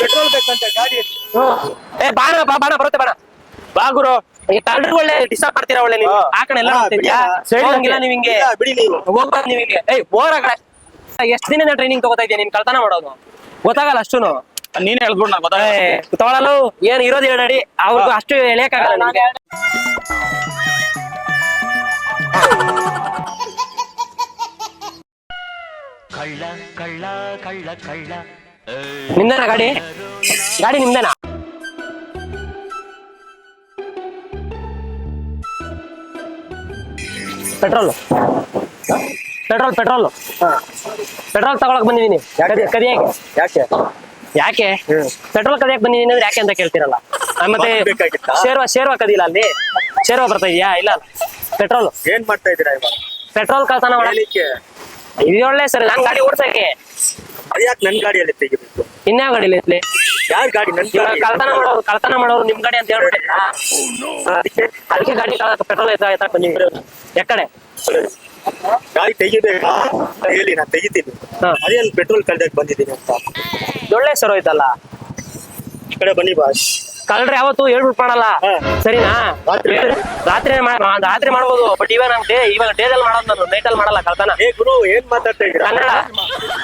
Petrol ಬೇಕಂತ ಗಾಡಿ ಏ ಬಾಣ ಬಾ ಬಾಣ ಬರುತ್ತೆ ಬಾಣ ಬಾ ಗುರು. ಈ ಕಳ್ಳರು ಒಳ್ಳೆ ಡಿಸ್ಟರ್ಬ್ ಮಾಡ್ತೀರಾ ಒಳ್ಳೆ ನೀವು. ಆ ಕಡೆ ಎಲ್ಲ ಹಾ, ಮಾಡ್ತಿದ್ಯಾ ಬಿಡಿ. ಸೈಡ್ ಹೋಗಿಲ್ಲ ನೀವು ಹಿಂಗೆ ಬಿಡಿ ನೀವು. ಹೋಗ್ಬಾರ್ದು ನೀವು ಹಿಂಗೆ ಏಯ್ ಬೋರ್ ಆ ಕಡೆ. ಎಷ್ಟ್ ದಿನ ಟ್ರೈನಿಂಗ್ ತಗೋತಾ ಇದೆಯಾ ನೀನ್? ಕಳ್ತನ ಮಾಡೋದು. ಗೊತ್ತಾಗಲ್ಲ ಅಷ್ಟುನು. ನೀನ್ ಹೇಳ್ಬಿಡ್ ನಾ ಗೊತ್ತಾಗ ಏ, ತಗೊಳಲು ಏನ್ ಇರೋದು ಹೇಳಿ ಅವ್ರಿಗೂ ಅಷ್ಟು ಎಳೆಯಕ್ಕಾಗಲ್ಲ ನಿಮ್ಗೆ. ಕಳ್ಳ ಕಳ್ಳ ಕಳ್ಳ ಕಳ್ಳ. ನಿಮ್ದೇನಾ ಗಾಡಿ? ಗಾಡಿ ನಿಮ್ದೇನಾ? ಪೆಟ್ರೋಲ್. Petrol petrol. ಪೆಟ್ರೋಲ್ ತಗೊಳಕ್ ಬಂದಿದ್ದೀನಿ ಕದಿ- ಯಾಕೆ? ಯಾಕೆ? ಪೆಟ್ರೋಲ್ ಕದಿಯಕ್ ಬಂದಿದ್ದೀನಿ ಅಂದ್ರೆ ಯಾಕೆ ಅಂತ ಕೇಳ್ತೀರಲ್ಲ? ಆ, ಮತ್ತೆ ಶೇರ್ವ ಶೇರ್ವ ಕದಿಲ್ಲ ಅಲ್ಲಿ? ಶೇರ್ವ ಬರ್ತಾ ಇದೆಯಾ? ಇಲ್ಲ. ಪೆಟ್ರೋಲ್. ಏನ್ ಮಾಡ್ತಾ ಇದೀರಾ ಇವಾಗ? ಪೆಟ್ರೋಲ್ ಕಳ್ತನ ಮಾಡಲಿ ಏನಕ್ಕೆ ಇದು ಒಳ್ಳೆ ಸರ್ ನಾನ್ ಗಾಡಿ ಓಡ್ಸಕ್ಕೆ. ಅದ್ಯಾಕ್ ನನ್ ಗಾಡಿಯಲ್ಲಿ ತೆಗಿಬೇಕು? ಇನ್ಯಾವ ಗಾಡಿಯಲ್ಲಿ ಐತ್ಲಿ ಯಾರ್ ಗಾಡಿ? ನನ್ ಇವಾಗ ಗಾಡಿ. ಕಳ್ತನ ಮಾಡೋರು ಕಳ್ತನ ಮಾಡೋರು ನಿಮ್ ಗಾಡಿ ಅಂತ ಹೇಳ್ಬಿಟ್ಟಿಲ್ಲ ಅದಕ್ಕೆ ಅದಕ್ಕೆ ಗಾಡಿ ಪೆಟ್ರೋಲ್ ಐತಾ ಆಯ್ತಾ? ಬಂದಿದ್ರು ಯಾಕಡೆ ಗಾಡಿ ತೆಗಿಬೇಕಾ? ಹೇಳಿ ನಾನು ತೆಗಿತೀನಿ. ಹಾ. ಅದೇನ್ ಪೆಟ್ರೋಲ್ ಕಳ್ದಕ್ಕೆ ಬಂದಿದ್ದೀನಿ ಅಂತ. ಒಳ್ಳೆ ಸರ್ ಹೋಯ್ತಲ್ಲ? ಈ ಕಡೆ ಬನ್ನಿ ಬಾಸ್. ಕಳ್ರೆ ಯಾವತ್ತು ಹೇಳ್ಬಿಟ್ ಮಾಡಲ್ಲ. ಸರಿನಾ? ರಾತ್ರಿ? ರಾತ್ರಿ ಮಾಡ್ಬೋದು. ಬಟ್ ಇವಾಗ ನಮ್ ಡೇ ಇವಾಗ ಡೇದಲ್ಲಿ ಮಾಡೋದು ನಾನು ನೈಟ್ ಅಲ್ಲಿ ಮಾಡಲ್ಲ ಕಳ್ತನ. ಏ ಗುರು ಏನ್ ಮಾತಾಡ್ತಾ ಕನ್ನಡ.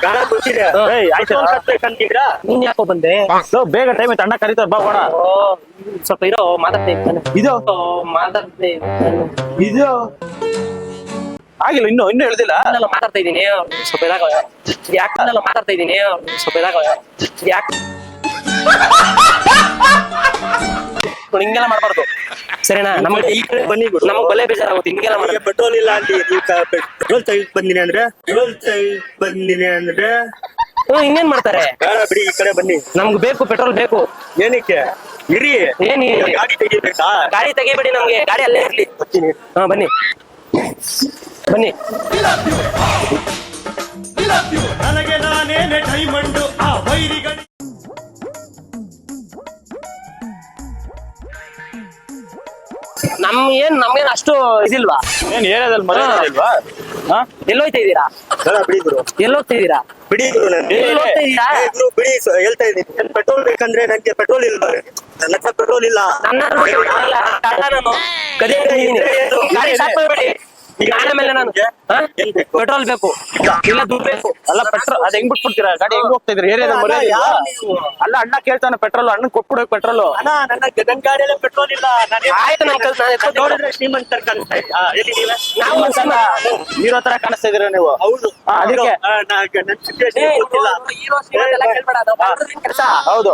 ಗಾಳ ಗೊತ್ತಿದೆ ನೀನ್ ಯಾಕೋ ಬಂದೆ? ಲೋ, ಬೇಗ ಟೈಮ್ ತಂಡ ಅಣ್ಣ ಕರೀತಾರ ಬಾ ಬಾ ಸ್ವಲ್ಪ ಇರೋ ಮಾತಾಡ್ತೀನಿ. ಇದು? ಮಾತಾಡ್ತೀನಿ. ಇದು? ಆಗಿಲ್ಲ ಇನ್ನು ಇನ್ನು ಹೇಳ್ದಿಲ್ಲ. ಮಾತಾಡ್ತಾ ಇದೀನಿ ಸ್ವಲ್ಪ ಇದಾಗ ಯಾಕೆ ನಾನೆಲ್ಲ ಮಾತಾಡ್ತಾ ಇದ್ದೀನಿ? ಸ್ವಲ್ಪ ಇದಾಗ ಯಾಕೆ? ಹಿಂಗೆಲ್ಲ ಮಾಡ್ಬಾರ್ದು. ಸರಿನಾ? ನಮ್ಮ ಈ ಕಡೆ ಬನ್ನಿ ಗುರು ನಮಗ್ ಬಲೆ ಬೇಜಾರಾಗುತ್ತೆ ಹಿಂಗೆಲ್ಲ ಮಾಡಿ ಪೆಟ್ರೋಲ್ ಇಲ್ಲ ಅಲ್ಲಿ ನೀವು ಪೆಟ್ರೋಲ್ ತೆಗಿಕ್ ಬಂದಿನಿ ಅಂದ್ರೆ? ಪೆಟ್ರೋಲ್ ತೆಗಿ ಬಂದಿನಿ ಅಂದ್ರೆ? ಹ್ಮ್ ಇನ್ನೇನ್ ಮಾಡ್ತಾರೆ? ಬೇಡ ಬಿಡಿ ಈ ಕಡೆ ಬನ್ನಿ. ನಮ್ಗೆ ಬೇಕು ಪೆಟ್ರೋಲ್ ಬೇಕು. ಏನಕ್ಕೆ? ಇರಿ. ಏನಿ ಈ- ಗಾಡಿ ತೆಗಿಬೇಕಾ? ಗಾಡಿ ತೆಗಿಬೇಡಿ ನಮ್ಗೆ ಗಾಡಿ ಅಲ್ಲೇ ಇರ್ಲಿ. ಬರ್ತೀನಿ. ಹಾ ಬನ್ನಿ. ಬನ್ನಿ. ನನಗೆ ನಾನೇನೆ ಡೈಮಂಡು ಆ ವೈರಿಗಳ. ನಮ್ ಏನ್ ನಮ್ಗೇನ್ ಅಷ್ಟು ಇದಿಲ್ವಾ ಏನ್ ಏರಿಯಾದಲ್ಲಿ ಮರ ಹಾ. ಇಲ್ವಾ ಹಾ ಎಲ್ಲೋಯ್ತಾ ಇದ್ದೀರಾ ಬೇಡ ಬಿಡಿ ಗುರು ಎಲ್ಲೋಗ್ತಾ ಇದ್ದೀರಾ ಬಿಡಿ ಗುರು ಇದ್ದೀರಾ ಏ ಗುರು ಬಿಡಿ ಸ- ಹೇಳ್ತಾ ಇದ್ದೀನಿ ಪೆಟ್ರೋಲ್ ಬೇಕಂದ್ರೆ ನನಗೆ ಪೆಟ್ರೋಲ್ ಇಲ್ಲ ನನ್ನ ಹತ್ರ ಪೆಟ್ರೋಲ್ ಇಲ್ಲ ನನ್ನ ಕಳ್ಳ ನಾನು ಗಾಡಿ ಮಾಡ್ಬೇಡಿ ನಾನು? ಪೆಟ್ರೋಲ್ ಬೇಕು. ಇಲ್ಲ ದುಡ್ಡು ಬೇಕು. ಅಲ್ಲ ಪೆಟ್ರೋಲ್ ಅದ್ ಹೆಂಗ್ ಬಿಟ್ಬಿಡ್ತೀರಾ? ಗಾಡಿ ಹೆಂಗ್ ಹೋಗ್ತಾ ಇದ್ರಿ? ಏರಿಯಾದಲ್ಲಿ ಅಲ್ಲ, ಅಣ್ಣ ಕೇಳ್ತಾನೆ ಪೆಟ್ರೋಲ್ ಅಣ್ಣ ಕೊಟ್ಬಿಡ್ಬೇಕು ಪೆಟ್ರೋಲ್. ಅಣ್ಣ ನನ್ನ ನನ್ನ ಗಾಡಿಯಲ್ಲೇ ಪೆಟ್ರೋಲ್ ಇಲ್ಲ. ನಾನು ಆಯ್ತು ನಮ್ ಕೆಲ್ಸ ನಾನು ನೋಡಿದ್ರೆ ಶ್ರೀಮಂತರ ಕಾಣಿಸ್ತಾ ಇದೆ. ಎಲ್ಲಿ ನೀವೇ? ನಾವು ಒಂದ್ಸಲ ನೀರೋ ತರ ಕಾಣಿಸ್ತಾ ಇದೀರ ನೀವು? ಹೌದು. ಅದಕ್ಕೆ. ಹೀರೋ ಹೌದು.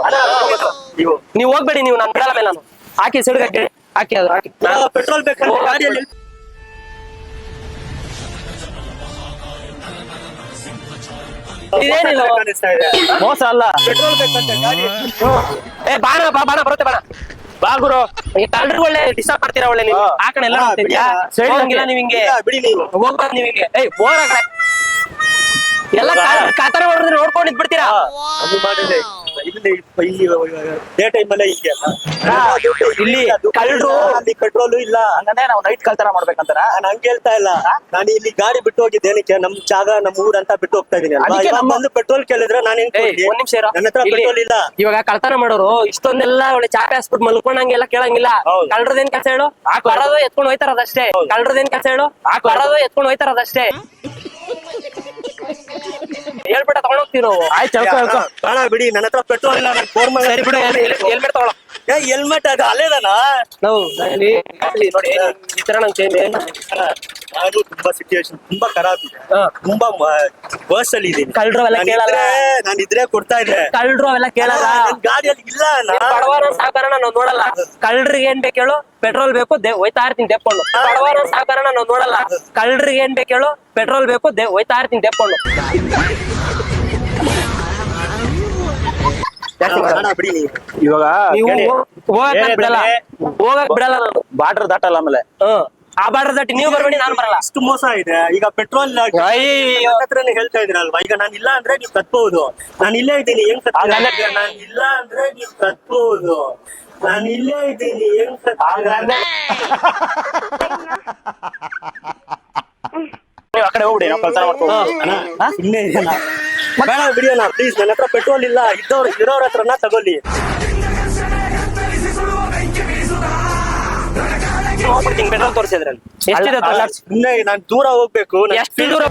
ನೀವು ಹೋಗ್ಬೇಡಿ ನೀವು ನಾನು ಬಿಡಲ್ಲ ಮೇಲೆ ನಾನು. ಹಾಕಿ ಸಿಡ್ಗ ಹಾಕಿ ಹಾಕಿ ಅದು ಹಾಕಿ. ಪೆಟ್ರೋಲ್ ಬೇಕು ಗಾಡಿಯಲ್ಲಿ ಇದೇನಿದು? ಕಾಣಿಸ್ತಾ ಇದೆ ಮೋಸ ಅಲ್ಲ. ಪೆಟ್ರೋಲ್ ಬೇಕಂತ ಗಾಡಿ. ಏ ಬಾಣ ಬಾ ಬಾಣ ಬರುತ್ತೆ ಬಾಣ ಬಾ ಗುರು. ಈ ಕಳ್ಳರು ಒಳ್ಳೆ ಡಿಸ್ಟರ್ಬ್ ಮಾಡ್ತೀರಾ ಒಳ್ಳೆ ನೀವು. ಆ ಕಡೆ ಎಲ್ಲ ಹೋಗಿಲ್ಲ ನೀವು ಹಿಂಗೆ ಹೋಗ್ಬಾರ್ದು ನೀವು. ಹಿಂಗೆ ಏಯ್ ಬೋರ್ ಆಗ್ರೆ ಎಲ್ಲ ಕಾತರ ಹೊಡೆದ್ರೆ ನೋಡ್ಕೊಂಡು ಇದ್ಬಿಡ್ತೀರಾ ಅದು ಮಾಡಿದ್ರೆ ಇಲ್ಲಿ ಇಲ್ಲಿ ಡೇ ಟೈಮ್ ಅಲ್ಲೇ ಹೀಗೆ ಇಲ್ಲಿ ಅದು ಕಳ್ರು. ಅಲ್ಲಿ ಪೆಟ್ರೋಲ್ ಇಲ್ಲ. ಹಂಗಂದ್ರೆ ನಾವು ನೈಟ್ ಕಳ್ತನ ಮಾಡ್ಬೇಕಂತಾರ ನಾನು ಹಂಗೆ ಹೇಳ್ತಾ ಇಲ್ಲ. ನಾನು ಇಲ್ಲಿ ಗಾಡಿ ಬಿಟ್ಟು ಹೋಗಿದ್ದೆ ಏನಕ್ಕೆ? ನಮ್ ಜಾಗ ನಮ್ ಊರ್ ಅಂತ ಬಿಟ್ಟು ಹೋಗ್ತಾ ಇದೀನಿ ಬಂದು ಪೆಟ್ರೋಲ್ ಕೇಳಿದ್ರೆ ನಾನು? ಒಂದ್ ನಿಮಿಷ ಇರೋ. ನನ್ನ ಹತ್ರ ಇಲ್ಲಿ ಪೆಟ್ರೋಲ್ ಇಲ್ಲ. ಇವಾಗ ಕಳ್ತನ ಮಾಡೋರು ಇಷ್ಟೊಂದೆಲ್ಲ ಒಳ್ಳೆ ಚಾಪೆ ಹಾಸ್ಬಿಟ್ಟು ಮಲ್ಕೊಂಡಂಗೆಲ್ಲ ಕೇಳಂಗಿಲ್ಲ. ಕಳ್ಳರದೇನ್ ಕಳ್ರದೇನ್ ಕೆಲಸ ಹೇಳು? ಬರೋದು ಎತ್ಕೊಂಡು ಹೋಯ್ತಾರದಷ್ಟೇ. ಕಳ್ರದೇನ್ ಕೆಲಸ ಹೇಳು? ಬರೋದು ಎತ್ಕೊಂಡು ಹೋಯ್ತಾರದಷ್ಟೇ. ಹೇಳ್ಬಿಟ್ಟ ತಗೊಂಡೋಗ್ತೀವಿ ಬೇಕೇಳು ಆಯ್ತು ಹೇಳ್ಕೊ ಹೇಳ್ಕೊ ಬಿಡಿ ನನ್ನ ಹತ್ರ ಪೆಟ್ರೋಲ್ ಇಲ್ಲ ನಾನು ಫೋನ್ ಮಾಡಿ ಸರಿ ಬಿಡು ಹೆಲ್ಮೆಟ್ ಏ ಹೆಲ್ಮೆಟ್ ಅದು ಅಲ್ಲೇದಾನ ನಾವು ಇಲ್ಲಿ ಇಲ್ಲಿ ನೋಡಿ ಈ ತರ ನಂಗೆ ಚೇಂಜ್ ಅದು ತುಂಬಾ ಸಿಚುವೇಶನ್ ತುಂಬಾ ಖರಾಬ್ ಇದೆ. ತುಂಬಾ ವರ್ಸ್ ಅಲ್ಲಿ ಇದೀನಿ. ಅವೆಲ್ಲ ಕೇಳಲ್ಲ. ನಾನು ಇದ್ರೆ ಕೊಡ್ತಾ ಇದ್ದೆ. ಕಳ್ಳರು ಅವೆಲ್ಲ ಕೇಳಲ್ಲ. ಗಾಡಿಯಲ್ಲಿ ಇಲ್ಲ ಅಣ್ಣ. ಬಡವರ ಸಾಕಾರಣ ನಾವು ನೋಡಲ್ಲ. ಏನ್ ಬೇಕು ಹೇಳು ಪೆಟ್ರೋಲ್ ಬೇಕು ದೇ ಹೋಯ್ತಾ ಇರ್ತೀನಿ ತೆಪ್ಕೊಂಡು. ಬಡವರ ಸಾಕಾರಣ ನಾವು ನೋಡಲ್ಲ. ಕಳ್ರಿಗೇನ್ ಏನ್ ಬೇಕು ಹೇಳು ಪೆಟ್ರೋಲ್ ಬೇಕು ದೇ ಹೋಯ್ತಾ ಇರ್ತೀನಿ ತೆಪ್ಕೊಂಡು. ಇವಾಗ. ಹೋಗಕ್ ಬಿಡಲ್ಲ ಹೋಗಕ್ ಬಿಡಲ್ಲ ನಾನು. ಬಾರ್ಡರ್ ದಾಟಲ್ಲ ಆಮೇಲೆ. ಹ್ಮ್ ಆ ಬಾರ್ಡರ್ ದಾಟಿ ನೀವು ಬರಬೇಡಿ ನಾನು ಬರಲ್ಲ. ಅಷ್ಟು ಮೋಸ ಇದೆ. ಈಗ ಪೆಟ್ರೋಲ್ ಹತ್ರನೇ ಹೇಳ್ತಾ ಇದ್ರಲ್ವಾ? ಈಗ ನಾನು ಇಲ್ಲ ಅಂದ್ರೆ ನೀವು ಕತ್ಬಹುದು ನಾನು ಇಲ್ಲೇ ಇದ್ದೀನಿ ಹೆಂಗ್. ನಾನು ಇಲ್ಲ ಅಂದ್ರೆ ನೀವು ಕತ್ಬಹುದು ನಾನು ಇಲ್ಲೇ ಇದ್ದೀನಿ ಹೆಂಗ್? ನೀವು ಆ ಕಡೆ ಹೋಗ್ಬಿಡಿ ನಾವು ಕಳ್ತನ ಮಾಡ್ಕೊಂಡು ಅಣ್ಣ, ಸುಮ್ನೆ ಇದೆಯಲ್ಲ ಬೇಡ ಬಿಡಿಯೋಣ ಪ್ಲೀಸ್ ನನ್ನ ಹತ್ರ ಪೆಟ್ರೋಲ್ ಇಲ್ಲ. ಇದ್ದವ್ರು ಇರೋರ ಹತ್ರನ ತಗೊಳ್ಳಿ. ಹೋಗ್ಬಿಡ್ತೀನಿ ಪೆಟ್ರೋಲ್ ತೋರಿಸಿದ್ರೆ ಎಷ್ಟಿದೆ ಅಲ್ಲ, ಸುಮ್ನೆ ನಾನ್ ದೂರ ಹೋಗ್ಬೇಕು. ನನ್ ಎಷ್ಟು ದೂರ?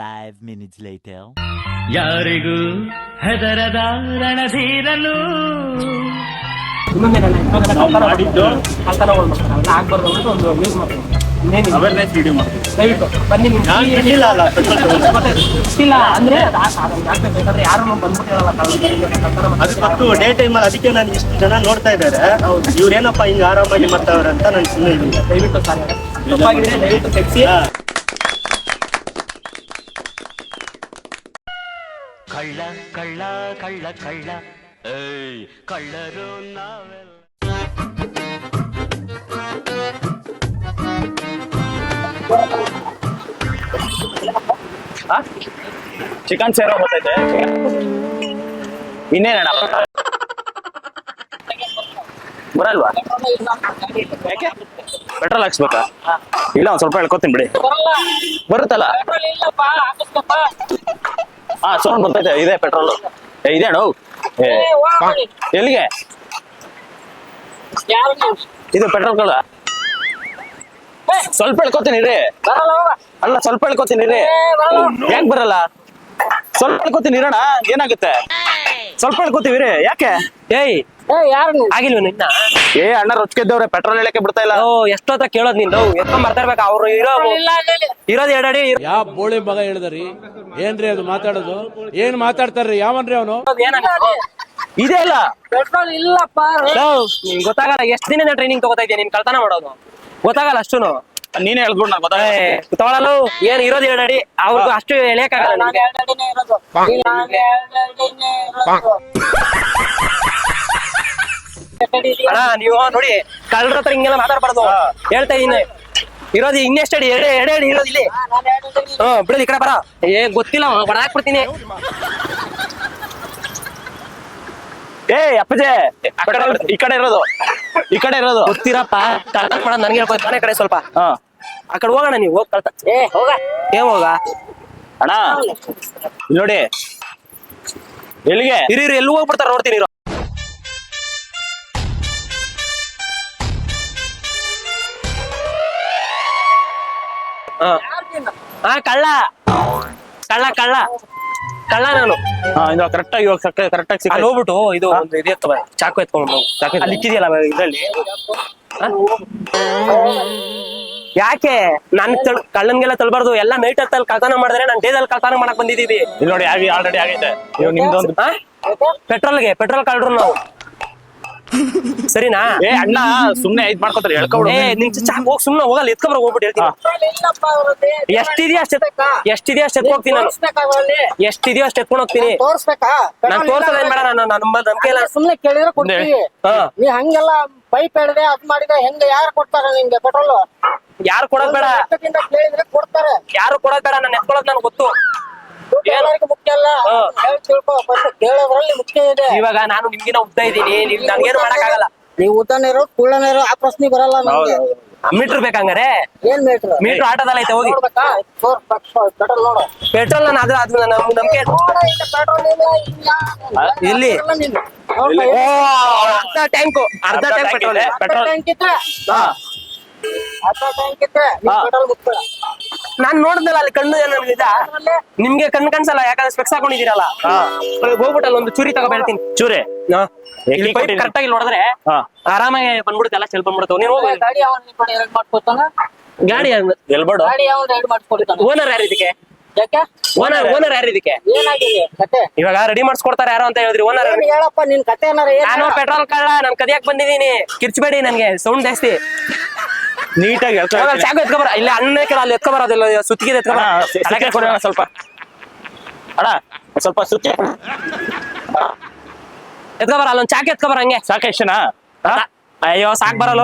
Five minutes later. ಯಾರಿಗೂ ಹೆದರದ ರಣಧೀರನು. ಮಾಡಿದ್ದು? ಆಗ್ಬಾರ್ದು ಅಂತ ಒಂದು ನ್ಯೂಸ್ ಮಾಡ್ತೀನಿ. ಇನ್ನೇನಿಲ್ಲ. ಅವೇರ್ನೆಸ್ ವಿಡಿಯೋ ಮಾಡ್ತೀವಿ ದಯವಿಟ್ಟು ಬನ್ನಿ ಅಲ್ಲ. ಮತ್ತೆ ಇಲ್ಲ ಅಂದ್ರೆ ಅದು ಆ- ಅದನ್ನ ಹಾಕ್ಬೇಕಾದ್ರೆ ಯಾರು ಬಂದ್ಬಿಟ್ಟು ಹೇಳಲ್ಲ ಅದು ತಪ್ಪು ಡೇ ಟೈಮ್ ಅಲ್ಲಿ ಅದಕ್ಕೆ ನಾನು ಇಷ್ಟು ಜನ ನೋಡ್ತಾ ಇದ್ದಾರೆ. ಇವ್ರೇನಪ್ಪ ಹಿಂಗ ಆರಾಮಾಗಿ ಮಾಡ್ತಾವ್ರೆ ಅಂತ ನಾನು ಸುಮ್ಮನೆ ಇದ್ದೀನಿ. ದಯವಿಟ್ಟು ತಪ್ಪಾಗಿದ್ರೆ ದಯವಿಟ್ಟು ತೆಗ್ಸಿ. ಕಳ್ಳ ಕಳ್ಳ ಕಳ್ಳ ಕಳ್ಳ. ಕಳ್ಳರು ನಾವೆಲ್ಲ. ಚಿಕನ್ ಸೇರೋ ಬರ್ತೈತೆ. ಇನ್ನೇನಣ್ಣ? ಬರಲ್ವಾ? ಯಾಕೆ? ಪೆಟ್ರೋಲ್ ಹಾಕ್ಸ್ಬೇಕಾ? ಇಲ್ಲ ಒಂದ್ ಸ್ವಲ್ಪ ಹೇಳ್ಕೊತೀನಿ ಬಿಡಿ. ಬರುತ್ತಲ್ಲ? ಹಾ ಸೌಂಡ್ ಬರ್ತೈತೆ ಇದೆ ಪೆಟ್ರೋಲ್ ಇದೆ ಅಣ್ಣ ಎಲ್ಲಿಗೆ? ಇದು ಪೆಟ್ರೋಲ್ ಕಳ್ಳ ಸ್ವಲ್ಪ ಹೇಳ್ಕೊತೀನಿ ರೀ ಅಲ್ಲ ಸ್ವಲ್ಪ ಹೇಳ್ಕೊತೀನಿ ರೀ ಯಾಕೆ ಬರಲ್ಲ? ಸ್ವಲ್ಪ ಹೇಳ್ಕೊತೀನಿ ಇರೋಣ ಏನಾಗುತ್ತೆ? ಸ್ವಲ್ಪ ಹೇಳ್ಕೊತೀವಿ ರೀ ಯಾಕೆ? ಏಯ್ ಆಗಿಲ್ವ ನಿನ್ನ? ಏ ಅಣ್ಣ ರೊಚ್ಕೆದ್ದವ್ರೆ ಪೆಟ್ರೋಲ್ ಹೇಳಕ್ಕೆ ಬಿಡ್ತಾ ಇಲ್ಲ. ಓ ಎಷ್ಟೊತ್ತ ಕೇಳೋದ್ ನೀನು ಎತ್ಕೊಂಡ್ ಬರ್ತಾ ಇರ್ಬೇಕು ಅವ್ರು ಇರೋ ಇರೋದ್ ಎರಡಡಿ ಯಾ ಬೋಳಿ ಮಗ ಹೇಳಿದ್ರಿ? ಏನ್ರಿ ಅದು ಮಾತಾಡೋದು? ಏನ್ ಮಾತಾಡ್ತಾರ್ರಿ? ಯಾವನ್ರಿ ಅವನು? ಇದೇ ಇಲ್ಲ ಪೆಟ್ರೋಲ್ ಇಲ್ಲಪ್ಪ ನಿಂಗ್ ಗೊತ್ತಾಗಲ್ಲ ಎಷ್ಟ್ ದಿನ ಟ್ರೈನಿಂಗ್ ತಗೋತಾ ಇದೆಯಾ? ನೀನ್ ಕಳ್ತನ ಮಾಡೋದು. ಗೊತ್ತಾಗಲ್ಲ ಅಷ್ಟುನು. ನೀನೇ ಹೇಳ್ಬಿಡು ನಂಗೆ ಗೊತ್ತಾಗ ಏ, ತಗೊಳಲು ಏನ್ ಇರೋದ್ ಎರಡಡಿ? ಅವ್ರಿಗೂ ಅಷ್ಟು ಎಳೆಯಕ್ಕಾಗಲ್ಲ ನಿಮ್ಗೆ ಅಣ್ಣ ನೀವು ನೋಡಿ ಕಳ್ಳರ ಹತ್ರ ಹಿಂಗೆಲ್ಲ ಮಾತಾಡ್ಬಾರ್ದು. ಹೇಳ್ತಾ ಇದೀನಿ. ಇರೋದು ಇನ್ನೆಷ್ಟಡಿ ಎರಡೇ ಎರಡೇ ಅಡಿ ಇರೋದು ಇಲ್ಲಿ. ಹಾ ಬಿಡೋದು ಈ ಕಡೆ ಬರ. ಏ ಗೊತ್ತಿಲ್ಲ ಹೊಡಾಕ್ಬಿಡ್ತೀನಿ ಏ ಅಪ್ಪಜೆ ಈ ಕಡೆ ಇರೋದು ಈ ಕಡೆ ಇರೋದು. ಗೊತ್ತಿರಪ್ಪ ಕಳ್ತನ ಮಾಡೋದು ನನಗೆ ಹೇಳ್ಬೋದು ಮನೆ ಕಡೆ ಸ್ವಲ್ಪ. ಹಾ. ಆ ಕಡೆ ಹೋಗೋಣ ನೀವು ಹೋಗ್ ಕಳ್ತ. ಏ ಹೋಗ. ಏ ಹೋಗ. ಅಣ್ಣ ನೋಡಿ. ಎಲ್ಲಿಗೆ? ಇರಿ ಇರಿ ಎಲ್ಲಿ ಹೋಗ್ಬಿಡ್ತಾರ ನೋಡ್ತೀನಿ ಹಾ. ಕಳ್ಳ. ಕಳ್ಳ ಕಳ್ಳ. ಕಳ್ಳ ನಾನು. ಹಾ ಇದು ಕರೆಕ್ಟ್ ಆಗಿ ಇವಾಗ ಕರೆಕ್ಟ್ ಆಗಿ ಅಲ್ಲಿ ಹೋಗ್ಬಿಟ್ಟು ಇದು ಒಂದು ಇದು ಎತ್ತವ ಚಾಕು ಎತ್ಕೊಂಡು ಚಾಕು ಅಲ್ಲಿ ಇಕ್ಕಿದೆಯಲ್ಲ ಇದ್ರಲ್ಲಿ? ಯಾಕೆ? ನನ್ ತಳ್ ಕಳ್ಳನ್ಗೆಲ್ಲ ತಳ್ಬಾರ್ದು. ಎಲ್ಲ ನೈಟ್ ಹತ್ತಲ್ಲಿ ಕಳ್ತನ ಮಾಡಿದ್ರೆ ನಾನು ಡೇದಲ್ಲಿ ಕಳ್ತನ ಮಾಡಕ್ ಬಂದಿದೀವಿ ಇಲ್ಲಿ ನೋಡಿ ಆಗಿ ಆಲ್ರೆಡಿ ಆಗೈತೆ. ಇವಾಗ ನಿಮ್ದೊಂದು ಪೆಟ್ರೋಲ್ಗೆ ಪೆಟ್ರೋಲ್ ಕಳ್ರು ನಾವು. ಸರಿನಾ? ಏ ಅಣ್ಣ ಸುಮ್ನೆ ಇದ್ ಮಾಡ್ಕೊತಾರೆ ಹೇಳ್ಕೊಬಿಡು. ಏ ನಿನ್ ಚಾಕ್ ಹೋಗ್ ಸುಮ್ನೆ ಹೋಗಲ್ಲ ಎತ್ಕೊಂಡ್ ಹೋಗ್ಬಿಟ್ಟು ಹೇಳ್ತೀನಿ. ಎಷ್ಟಿದೆಯಾ ಅಷ್ಟ ಎಷ್ಟಿದ್ಯಾ ಅಷ್ಟು ಎತ್ಕೊ ಹೋಗ್ತೀನಿ ನಾನು? ಎಷ್ಟಿದ್ಯೋ ಅಷ್ಟು ಎತ್ಕೊಂಡು ಹೋಗ್ತೀನಿ. ತೋರ್ಸ್ಬೇಕಾ? ನಾನು ತೋರ್ಸೋದ್ ಏನ್ ಬೇಡ ನಾನು ನಮ್ಮ ನಂಬಿಕೆ ಇಲ್ಲ. ಸುಮ್ನೆ ಕೇಳಿದ್ರೆ ಕೊಡ್ತೀವಿ ಹಾ. ನೀ ಹಂಗೆಲ್ಲ ಪೈಪ್ ಎಳ್ದೆ ಅದ್ ಮಾಡಿದ್ರೆ ಹೆಂಗ ಯಾರು ಕೊಡ್ತಾರ ನಿಂಗೆ ಪೆಟ್ರೋಲ್ ಯಾರು ಕೊಡೋದ್ ಬೇಡ. ಕೇಳಿದ್ರೆ ಕೊಡ್ತಾರೆ. ಯಾರು ಕೊಡೋದ್ ಬೇಡ ನಾನು ಎತ್ಕೊಳ್ಳೋದ್ ನನ್ಗೆ ಗೊತ್ತು. ಎಲ್ಲರಿಗೂ ಮುಖ್ಯ ಅಲ್ಲ? ಹಾ. ಹೇಳ್ ತಿಳ್ಕೊ ಫಸ್ಟ್ ಕೇಳೋದ್ರಲ್ಲಿ ಮುಖ್ಯ ಇದೆ. ಇವಾಗ ನಾನು ನಿಮ್ಗಿನ ಉದ್ದ ಇದ್ದೀನಿ. ನೀವ್ ನನ್ಗೇನು ಮಾಡಕ್ಕಾಗಲ್ಲ. ನೀವು ಉದ್ದನೇ ಇರೋ ಕುಳ್ಳನೇ ಇರೋ ಆ ಪ್ರಶ್ನೆ ಬರಲ್ಲ ನಮ್ಗೆ. ಮೀಟರ್ ಬೇಕಂಗಾರೆ? ಏನ್ ಮೀಟ್ರ್? ಮೀಟರ್ ಆಟೋದಲ್ಲಿ ಐತೆ ಹೋಗಿ. ನೋಡ್ಬೇಕಾ? ಪೆಟ್ರೋಲ್ ನೋಡು. ಪೆಟ್ರೋಲ್ ನಾನು ಅದ್ರ ಅದು ನಂಬಿಕೆ ನೋಡ ಇಲ್ಲ ಪೆಟ್ರೋಲ್ ಇಲ್ಲ ಇಲ್ಲ. ಎಲ್ಲಿ? ಇಲ್ಲ. ನೀನು. ಓ, ಅರ್ಧ ಟ್ಯಾಂಕು ಅರ್ಧ ಟ್ಯಾಂಕ್ ಪೆಟ್ರೋಲ್. ಪೆಟ್ರೋಲ್. ಟ್ಯಾಂಕ್ ಇದ್ರೆ? ಹಾ. ಅರ್ಧ ಟ್ಯಾಂಕ್ ಇದ್ರೆ. ಪೆಟ್ರೋಲ್ ಮುಗ್ಬೇಡ ನಾನ್ ನೋಡಿದ್ನಲ್ಲ ಅಲ್ಲಿ ಕಣ್ಣು ಇದ? ನಿಮ್ಗೆ ಕಣ್ಣು ಕಾಣಿಸಲ್ಲ ಯಾಕಂದ್ರೆ ಸ್ಪೆಕ್ಸ್ ಹಾಕೊಂಡಿದ್ದೀರಲ್ಲ. ಹೋಗ್ಬಿಟ್ಟು ಅಲ್ಲಿ ಒಂದು ಚೂರಿ? ತಗೋ ಹೇಳ್ತೀನಿ ಚೂರಿ? ಕರೆಕ್ಟ್ ಆಗಿ ನೋಡಿದ್ರೆ ಆರಾಮಾಗಿ ಬಂದ್ಬಿಡುತ್ತೆ ಎಲ್ಲ ಚೆಲ್ ಬಂದ್ಬಿಡ್ತಾವ ನೀನು ಹೋಗಿ. ಗಾಡಿ ಎಲ್ಬೇಡ ಓನರ್ ಯಾರು ಇದಕ್ಕೆ? ಯಾಕೆ? ಓನರ್ ಓನರ್ ಯಾರು? ಇದಕ್ಕೆ? ಏನಾಗಿದೆ? ಕತೆ? ಇವಾಗ ರೆಡಿ ಮಾಡಿಸ್ಕೊಡ್ತಾರೆ ಯಾರು ಅಂತ ಹೇಳಿದ್ರಿ ಓನರ್ ಏನ್ ಹೇಳಪ್ಪ ನಿನ್ ಕತೆ ಏನಾರ ನಾನು ಪೆಟ್ರೋಲ್ ಕಳ್ಳ ನಾನು ಕದಿಯಕ್ ಬಂದಿದ್ದೀನಿ. ಕಿರ್ಚಬೇಡಿ ನನ್ಗೆ ಸೌಂಡ್ ಜಾಸ್ತಿ. ನೀಟಾಗಿ ಎತ್ಕೊ ಚಾಕು ಎತ್ಕೊಬರ? ಇಲ್ಲ ಕೆಲ ಅಲ್ಲಿ ಎತ್ಕೊಬರೋದಿಲ್ಲ ಸುತ್ತಿಗೆ ಎತ್ಕೊಬರ. ಬರ ಕೊಡಿ ಅಣ್ಣ ಸ್ವಲ್ಪ. ಅಣ್ಣ ಒಂದ್ ಸ್ವಲ್ಪ ಸುಕ್ಕೆ ಎತ್ಕೊಬರ ಅಲ್ಲೊಂದ್ ಎತ್ಕೊ ಎತ್ಕೊಬರ ಹಂಗೆ. ಸಾಕೇಶನಾ ಅಯ್ಯೋ ಸಾಕ್ ಬರಲ್ಲ.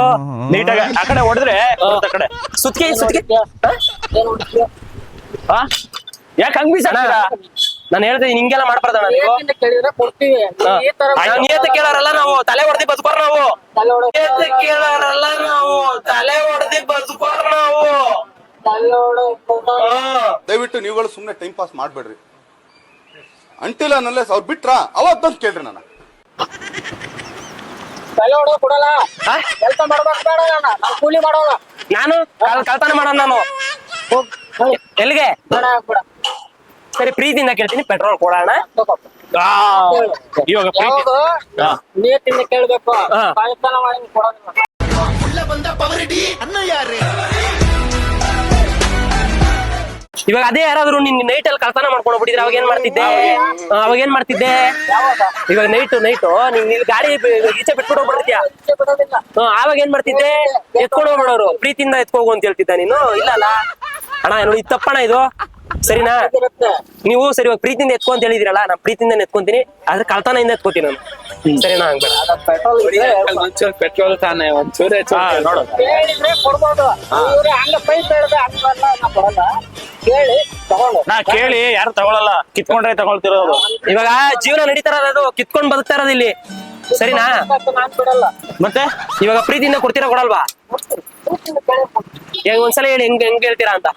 ನೀಟಾಗಿ ಆ ಕಡೆ ಹೊಡೆದ್ರೆ ಆ ಕಡೆ. ಸುತ್ತಿಗೆ ಸುತ್ತಿಗೆ. ಹಾ? ಯಾಕೆ ಹಂಗ್ ಬೀಸಾಡ್ತೀರಾ ನಾನು ಹೇಳ್ತೀನಿ ಹಿಂಗೆಲ್ಲ ಮಾಡ್ಬಾರ್ದಣ್ಣ ನೀವು. ಕೇಳಿದ್ರೆ ಕೊಡ್ತೀವಿ. ಹಾ. ಈ ತರ ನಾವು ನಿಯತ್ತು ಕೇಳೋರಲ್ಲ ನಾವು ತಲೆ ಹೊಡೆದಿ ಬದುಕೋರ್ ನಾವು. ತಲೆ ಹೊಡೆ- ನಿಯತ್ತು ಕೇಳೋರಲ್ಲ ನಾವು ತಲೆ ಹೊಡೆದಿ ಬದುಕೋರ್ ನಾವು. ತಲೆ ಹೊಡೆ- ಹಾ. ದಯವಿಟ್ಟು ನೀವುಗಳು ಸುಮ್ಮನೆ ಟೈಮ್ ಪಾಸ್ ಮಾಡ್ಬೇಡ್ರಿ. ಅಂಟಿಲ್ಲ ನನ್ನ ಅವ್ರು ಬಿಟ್ರಾ? ಅವಾಗ ಬಂದು ಕೇಳ್ರಿ ನಾನು. ತಲೆ ಹೊಡೆ ಕೊಡಲ್ಲ. ಆ? ಕೆಲಸ ಮಾಡ್ಬೇಕು ಬೇಡ ನಾವು ಕೂಲಿ ಮಾಡೋಣ ನಾನು? ಕಳ್ತನ ಮಾಡೋಣ ನಾನು. ಹೋಗ್ ಹೋಗ್. ಎಲ್ಲಿಗೆ? ಬೇಡ ಹಾಕ್ಬಿಡ ಸರಿ ಪ್ರೀತಿಯಿಂದ ಕೇಳ್ತೀನಿ ಪೆಟ್ರೋಲ್ ಕೊಡೋಣ. ಆ, ಇವಾಗ ಪ್ರೀತಿ. ನೀತಿಂದ ಕೇಳ್ಬೇಕು. ಹಾ. ಕಾಯ್ತಾನ ಮಾಡಿ ಕೊಡೋದಿಲ್ಲ ಇವಾಗ ಅದೇ ಯಾರಾದ್ರು ನಿನ್ ನೈಟ್ ಅಲ್ಲಿ ಕಳ್ತನ ಮಾಡ್ಕೊಂಡು ಬಿಟ್ಟಿದ್ರೆ ಅವಾಗ ಏನ್ ಮಾಡ್ತಿದ್ದೆ? ಆ, ಅವಾಗ ಏನ್ ಮಾಡ್ತಿದ್ದೆ? ಇವಾಗ ನೈಟ್ ನೈಟ್ ನೀನ್ ಇಲ್ಲಿ ಗಾಡಿ ಬ- ಈಚೆ ಬಿಟ್ಬಿಟ್ಟು ಹೋಗ್ಬಿಡ್ತೀಯ ಇಚ್ಛೆ ಬಿಡೋದಿಲ್ಲ. ಹ್ಮ್, ಆವಾಗ ಏನ್ ಮಾಡ್ತಿದ್ದೆ? ಎತ್ಕೊಂಡು ಹೋಗ್ಬಿಡೋರು. ಪ್ರೀತಿಯಿಂದ ಎತ್ಕೋಗು ಅಂತ ಹೇಳ್ತಿದ್ದ ನೀನು? ಇಲ್ಲ ಅಲ್ಲ. ಅಣ್ಣ ನೋಡಿ ಇದು ತಪ್ಪಣ ಇದು. ಸರಿನಾ? ನೀವು ಸರಿ ಇವಾಗ ಪ್ರೀತಿಯಿಂದ ಎತ್ಕೊ ಅಂತ ಹೇಳಿದಿರಲ್ಲ ನಾನು ಪ್ರೀತಿಯಿಂದ ಎತ್ಕೊಂತೀನಿ. ಆದ್ರೆ ಕಳ್ತನದಿಂದ ಎತ್ಕೋತೀನಿ ನಾನು. ಸರಿನಾ ಹಂಗ್ಬೇಡ ಪೆಟ್ರೋಲ್ ತಾನೆ ಒಂಚೂರೇ ನಾ ಕೇಳಿ ನಾ ಯಾರು ತಗೊಳಲ್ಲ. ಕಿತ್ಕೊಂಡ್ರೆ ತಗೊಳ್ತಿರೋದು. ಇವಾಗ ಜೀವನ ನಡೀತಾರ ಅದು ಕಿತ್ಕೊಂಡ್ ಬದುಕ್ತಾ ಇರೋದು ಇಲ್ಲಿ. ಸರಿನಾ? ಮತ್ತೆ ಇವಾಗ ಪ್ರೀತಿಯಿಂದ ಕೊಡ್ತೀರಾ ಕೊಡಲ್ವಾ. ಒಂದ್ಸಲ ಹೇಳಿ ಹೆಂಗ್ ಹೆಂಗ್ ಹೇಳ್ತೀರಾ ಅಂತ?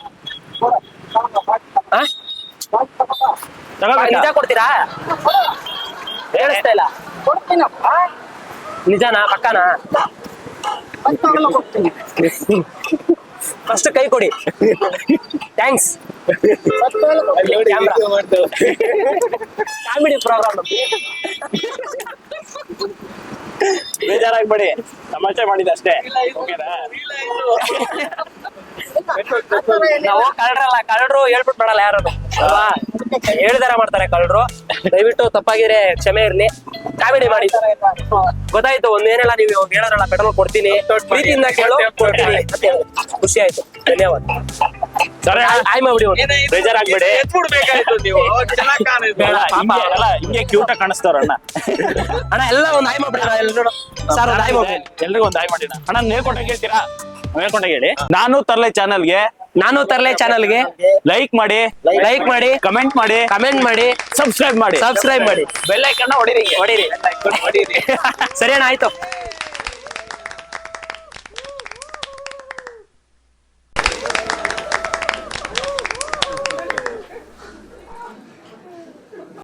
ನಿಜ ಕೊಡ್ತೀರಾ? ಹೇಳಿಸ್ತಾ ಇಲ್ಲ. ಕೊಡ್ತೀನಪ್ಪ. ನಿಜನಾ ಪಕ್ಕನಾ? ಕೊಡ್ತೀನಿ. ಫಸ್ಟ್ ಕೈ ಕೊಡಿ. ಥ್ಯಾಂಕ್ಸ್. ಕಾಮಿಡಿ ಪ್ರೋಗ್ರಾಮ್ ಬೇಜಾರಾಗ್ಬೇಡಿ. ತಮಾಷೆ ಮಾಡಿದ ಅಷ್ಟೇ. ಓಕೆನಾ? ನಾವು ಕಳ್ರಲ್ಲ ಕಳ್ರು ಮಾಡಲ್ಲ ಯಾರು ಅಲ್ವಾ? ಹೇಳಿದಾರ ಮಾಡ್ತಾರೆ ಕಳ್ರು ದಯವಿಟ್ಟು ತಪ್ಪಾಗಿದ್ರೆ ಕ್ಷಮೆ ಇರ್ಲಿ. ಕಾಮಿಡಿ ಮಾಡಿ. ಗೊತ್ತಾಯ್ತು ಒಂದೇನೆಲ್ಲ ನೀವು ಇವಾಗ ಹೇಳೋದಲ್ಲ ಪೆಟ್ರೋಲ್ ಕೊಡ್ತೀನಿ. ಪ್ರೀತಿಯಿಂದ ಕೇಳು ಕೊಡ್ತೀನಿ. ಖುಷಿ ಆಯ್ತು. ಧನ್ಯವಾದ. ಸರಿ ಆಯ್ ಮಾಡ್ಬಿಡಿ ಒಂದು. ಬೇಜಾರಾಗ್ಬೇಡಿ. ಹಿಂಗೆ ಕ್ಯೂಟ್ ಆಗಿ ಕಾಣಿಸ್ತಾರ ಅಣ್ಣ. ಅಣ್ಣ ಎಲ್ಲ ಒಂದು ಆಯ್ ಮಾಡ್ಬಿಡಿ ಎಲ್ಲರೂ ಸರ್ ಒಂದು ಆಯ್ ಮಾಡ್ಬಿಡಿ ಎಲ್ರಿಗೂ ಒಂದು ಆಯ್ ಮಾಡಿ ಅಣ್ಣ ನೇರ್ಕೊಂಡಾಗ ಹೇಳ್ತೀರಾ? ಹೇಳಿ. ನಾನು ತರ್ಲೆ ಚಾನಲ್ಗೆ. ನಾನು ತರ್ಲೆ ಚಾನಲ್ಗೆ. ಲೈಕ್ ಮಾಡಿ ಲೈಕ್ ಮಾಡಿ. ಕಮೆಂಟ್ ಮಾಡಿ ಕಮೆಂಟ್ ಮಾಡಿ. ಸಬ್ಸ್ಕ್ರೈಬ್ ಮಾಡಿ. ಸಬ್ಸ್ಕ್ರೈಬ್ ಮಾಡಿ. ಬೆಲ್ ಐಕನ್ನ ಹೊಡಿರಿ. ಹೊಡೀರಿ. ಸರಿ ಅಣ್ಣ ಆಯ್ತು.